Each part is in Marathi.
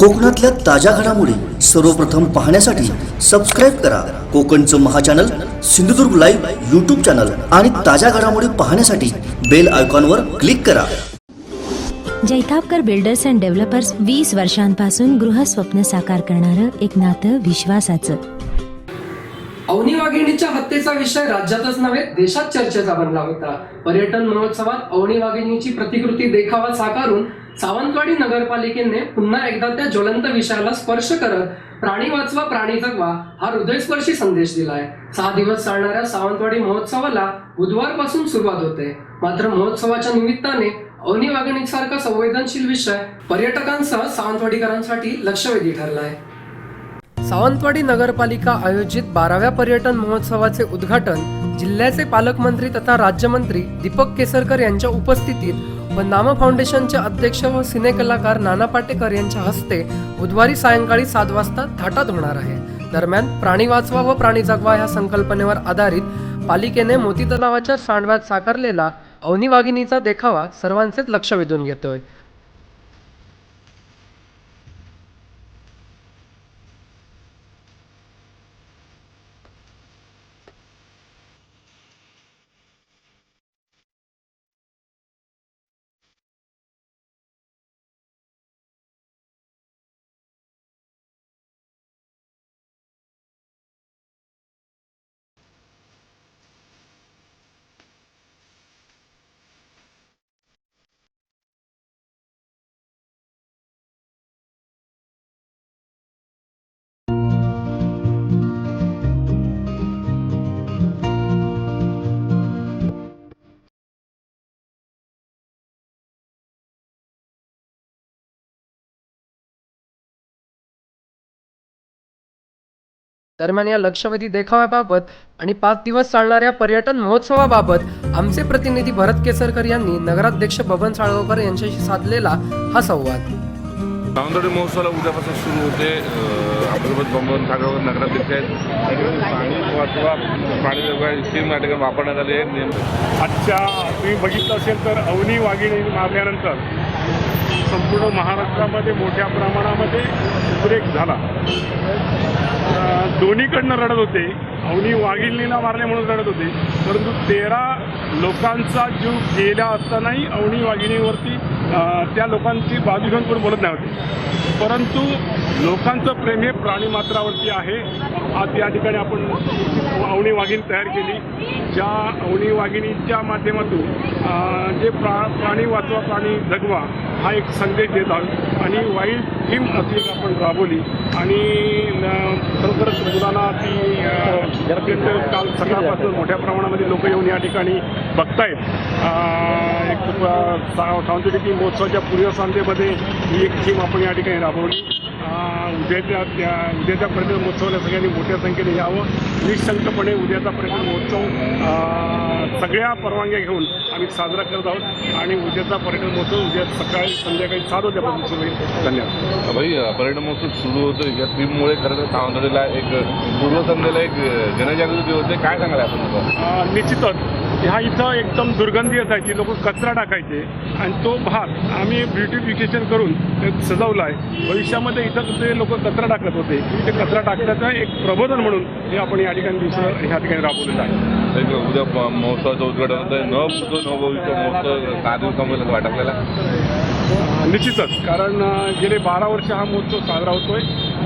कोकणातल्या ताज्या घडामोडी सर्वप्रथम पाहण्यासाठी सबस्क्राईब करा. कोकणचं महाचॅनल सिंधुदुर्ग लाईव्ह यूट्यूब चॅनल आणि ताज्या घडामोडी पाहण्यासाठी बेल आयकॉनवर क्लिक करा. जैतापकर बिल्डर्स अँड डेव्हलपर्स वीस वर्षांपासून गृहस्वप्न साकार करणारं एक नातं विश्वासाचं. अवनी वाघिणीच्या हत्येचा विषय राज्यातच नव्हे देशात चर्चेचा बनला होता. पर्यटन महोत्सवात अवनी वाघिणीची प्रतिकृती देखावा साकारून सावंतवाडी नगरपालिकेने पुन्हा एकदा त्या ज्वलंत विषयाला स्पर्श करत प्राणी वाचवा प्राणी जगवा हा हृदयस्पर्शी संदेश दिलाय. सहा दिवस चालणाऱ्या सावंतवाडी महोत्सवाला बुधवारपासून सुरुवात होते. मात्र महोत्सवाच्या निमित्ताने अवनी वाघिणीसारखा संवेदनशील विषय पर्यटकांसह सावंतवाडीकरांसाठी लक्षवेधी ठरलाय. सावंतवाडी नगरपालिका आयोजित बाराव्या पर्यटन महोत्सवाचे उद्घाटन जिल्ह्याचे पालकमंत्री तथा राज्यमंत्री दीपक केसरकर यांच्या उपस्थितीत व नाम फाउंडेशनचे अध्यक्ष व सिनेकलाकार नाना पाटेकर यांच्या हस्ते बुधवारी सायंकाळी सात वाजता थाटात होणार आहे. दरम्यान प्राणी वाचवा व प्राणी जगवा ह्या संकल्पनेवर आधारित पालिकेने मोती तलावाच्या सांडव्यात साकारलेला अवनी वाघिणीचा देखावा सर्वांचेच लक्ष वेधून घेतोय. दरम्यान या लक्षवेधी देखाव्याबाबत आणि पाच दिवस चालणाऱ्या पर्यटन महोत्सवाबाबत आमचे प्रतिनिधी भरत केसरकर यांनी नगराध्यक्ष बबन साळगावकर यांच्याशी साधलेला हा संवाद. सावंतवाडी महोत्सवाला उद्यापासून सुरू होते. आपल्यासोबत बंबन ठाकरे नगराध्यक्ष आहेत. पाणी वाचवा पाणी स्कीम या ठिकाणी वापरण्यात आली आहे आजच्या तुम्ही बघितलं असेल तर अवनी वाघिणी मारल्यानंतर संपूर्ण महाराष्ट्रामध्ये मोठ्या प्रमाणामध्ये उद्रेक झाला. दोन्हीकडनं रडत होते. अवनी वाघिणीला मारले म्हणून रडत होते. परंतु तेरा लोकांचा जीव गेला असतानाही अवनी वाघिणीवरती त्या लोकांची बाजू घेऊन कोण बोलत नाही होते. परंतु लोकांचं प्रेम हे प्राणीमात्रावरती आहे. आज या ठिकाणी आपण अवणी वाघिणी तयार केली. ज्या अवनी वाघिणीच्या माध्यमातून जे प्रा प्राणी वाचवा प्राणी जगवा हा एक संदेश देत आहोत. आणि वाईल्ड थीम असली आपण राबवली. आणि खरोखरच मुलांना ती अत्यंत काल सकाळपासून मोठ्या प्रमाणामध्ये लोक येऊन या ठिकाणी बघतायत. एक सांस्कृतिक महोत्सवाच्या पूर्वसंध्येमध्ये ही एक थीम आपण या ठिकाणी राबवली. उद्याच्या त्या उद्याच्या पर्यटन महोत्सवाला सगळ्यांनी मोठ्या संख्येने यावं. निशंकपणे उद्याचा पर्यटन महोत्सव सगळ्या परवानग्या घेऊन आम्ही साजरा करत आहोत. आणि उद्याचा पर्यटन महोत्सव उद्या सकाळी संध्याकाळी सात वाजल्यापासून सुरू होईल. धन्यवाद. भाई पर्यटन महोत्सव सुरू होतो या थीममुळे खरं तर सावंतवाडीला एक पूर्वसंध्येला एक जनजागृती होते. काय सांगाल आपण? निश्चितच. ह्या इथं एकदम दुर्गंधी असायची लोक कचरा टाकायचे. आणि तो भाग आम्ही ब्युटिफिकेशन करून सजवला आहे भविष्यामध्ये इथं ते लोक कचरा टाकत होते. ते कचरा टाकण्याचं एक प्रबोधन म्हणून हे आपण या ठिकाणी दुसरं ह्या ठिकाणी राबवलेलं आहे. एक उद्या प- महोत्सवाचं उद्घाटन होतं न भूतो न भविष्य महोत्सव काय दिवसामध्ये असं आपल्याला निश्चितच. कारण गेले बारा वर्ष हा महोत्सव साजरा होतोय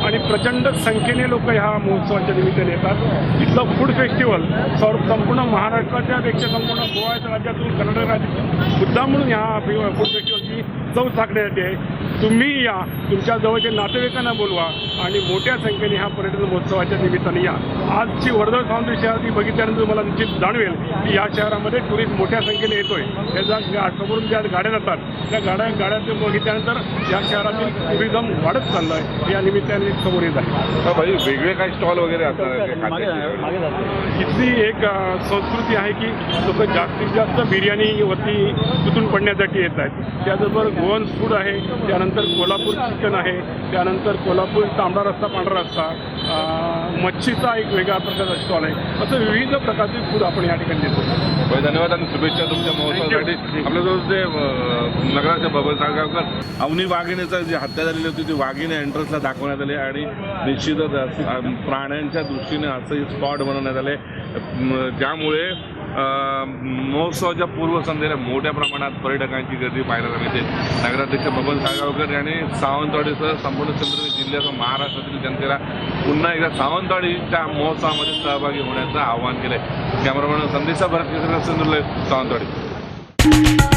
आणि प्रचंड संख्येने लोक ह्या महोत्सवाच्या निमित्ताने येतात. इथलं फूड फेस्टिवल सर संपूर्ण महाराष्ट्राच्या पेक्षा संपूर्ण गोव्याच्या राज्यातून कर्नाटक राज्य मुद्दा म्हणून ह्या फूड फेस्टिवलची चव चाकण्यासाठी आहे तुम्ही या तुमच्या जवळच्या नातेवाईकांना बोलवा आणि मोठ्या संख्येने ह्या पर्यटन महोत्सवाच्या निमित्ताने या. आजची वर्धळ फाउंडेशन शहराची बघितल्यानंतर मला निश्चित जाणवेल की या शहरामध्ये टुरिस्ट मोठ्या संख्येने येतोय. त्याचा समोरून ज्या गाड्या जातात त्या गाड्या गाड्या बघितल्यानंतर या शहरातील टुरिझम वाढत चाललं आहे या निमित्ताने समोर येत आहे. भाई वेगळे काही स्टॉल वगैरे? इथली एक संस्कृती आहे की लोक जास्तीत जास्त बिर्याणीवरती तुटून पडण्यासाठी येत आहेत. त्याचबरोबर गोवन फूड आहे. त्यानंतर कोल्हापूर चिकन आहे. त्यानंतर कोल्हापूर तांबडा रस्ता पांढरा रस्ता मच्छीचा एक वेगळा प्रकारचा स्टॉल आहे. असं विविध प्रकारचे फूड आपण या ठिकाणी देतो. धन्यवाद आणि शुभेच्छा तुमच्या महोत्सवासाठी. आपल्याजवळ ते अं, नगराचे बबन साळगावकर अवनी वाघिणीचं जी हत्या झालेली होती ती वाघिणी एंट्रन्सला दाखवण्यात आली आणि निश्चितच प्राण्यांच्या दृष्टीने असं स्पॉट बनवण्यात आले. ज्यामुळे महोत्सवाच्या पूर्वसंध्येला मोठ्या प्रमाणात पर्यटकांची गर्दी पाहायला मिळते. नगराध्यक्ष बबन साळगावकर यांनी सावंतवाडीसह संपूर्ण सिंधुदुर्ग जिल्ह्यासह महाराष्ट्रातील जनतेला पुन्हा एकदा सावंतवाडीच्या महोत्सवामध्ये सहभागी होण्याचं आवाहन केलंय. कॅमेरामॅन संदेशा भरत सिंधुदुर्ग सावंतवाडी.